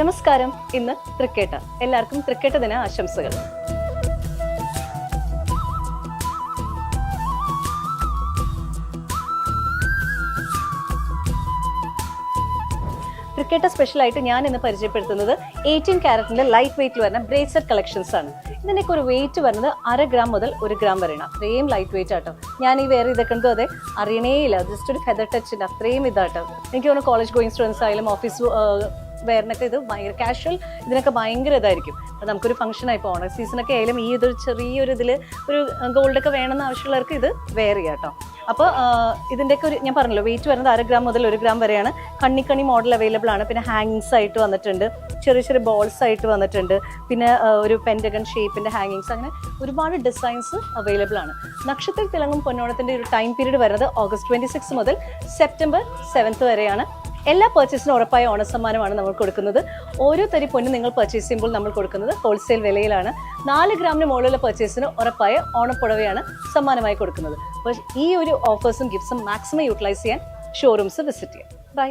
നമസ്കാരം. ഇന്ന് ക്രിക്കറ്റ് എല്ലാവർക്കും ക്രിക്കറ്റ് ദിന ആശംസകൾ. ക്രിക്കറ്റ് സ്പെഷ്യൽ ആയിട്ട് ഞാൻ ഇന്ന് പരിചയപ്പെടുത്തുന്നത് എയ്റ്റീൻ ക്യാരറ്റിന്റെ ലൈറ്റ് വെയിറ്റിൽ വരുന്ന ബ്രേസ്ലെറ്റ് കളക്ഷൻസ് ആണ്. ഇതിന്റെയൊക്കെ ഒരു വെയിറ്റ് വരുന്നത് അര ഗ്രാം മുതൽ ഒരു ഗ്രാം വരെയാണ്. അത്രയും ലൈറ്റ് വെയിറ്റ് ആട്ടോ. ഞാൻ ഈ വേറെ ഇതൊക്കെ ഉണ്ടോ? അതെ അറിയണേയില്ല. ജസ്റ്റ് ഒരു ഫെദർ ടച്ചിന്റെ അത്രയും ഇതാട്ടോ. എനിക്ക് തോന്നുന്നു കോളേജ് ഗോയിങ് സ്റ്റുഡൻസ് ആയാലും ഓഫീസ് വേറിനൊക്കെ ഇത് ഭയങ്കര കാഷ്വൽ ഇതിനൊക്കെ ഭയങ്കര ഇതായിരിക്കും. അപ്പം നമുക്കൊരു ഫംഗ്ഷനായി ഇപ്പോൾ ഓണർ സീസണൊക്കെ ആയാലും ഈ ഇതൊരു ചെറിയൊരു ഇതിൽ ഒരു ഗോൾഡൊക്കെ വേണമെന്ന് ആവശ്യമുള്ളവർക്ക് ഇത് വെയർ ചെയ്യാം കേട്ടോ അപ്പോൾ ഇതിന്റെയൊക്കെ ഒരു ഞാൻ പറഞ്ഞല്ലോ വെയിറ്റ് വരുന്നത് അര ഗ്രാം മുതൽ ഒരു ഗ്രാം വരെയാണ്. കണ്ണിക്കണി മോഡൽ അവൈലബിൾ ആണ്. പിന്നെ ഹാങ്ങിങ്സ് ആയിട്ട് വന്നിട്ടുണ്ട്. ചെറിയ ചെറിയ ബോൾസ് ആയിട്ട് വന്നിട്ടുണ്ട്. പിന്നെ ഒരു പെൻഡഗൺ ഷേപ്പിന്റെ ഹാങ്ങിങ്സ് അങ്ങനെ ഒരുപാട് ഡിസൈൻസ് അവൈലബിൾ ആണ്. നക്ഷത്ര തിളങ്ങും പൊന്നോണത്തിന്റെ ഒരു ടൈം പീരീഡ് വരുന്നത് ഓഗസ്റ്റ് ട്വന്റി സിക്സ് മുതൽ സെപ്റ്റംബർ സെവൻത്ത് വരെയാണ്. എല്ലാ പർച്ചേസിനും ഉറപ്പായ ഓണസമ്മാനമാണ് നമ്മൾ കൊടുക്കുന്നത്. ഓരോ തരി പൊന്ന് നിങ്ങൾ പർച്ചേസ് ചെയ്യുമ്പോൾ നമ്മൾ കൊടുക്കുന്നത് ഹോൾസെയിൽ വിലയിലാണ്. നാല് ഗ്രാമിന് മുകളിലുള്ള പർച്ചേസിന് ഉറപ്പായ ഓണപ്പുടവയാണ് സമ്മാനമായി കൊടുക്കുന്നത്. അപ്പോൾ ഈ ഒരു ഓഫേഴ്സും ഗിഫ്റ്റ്സും മാക്സിമം യൂട്ടിലൈസ് ചെയ്യാൻ ഷോറൂംസ് വിസിറ്റ് ചെയ്യാം. ബൈ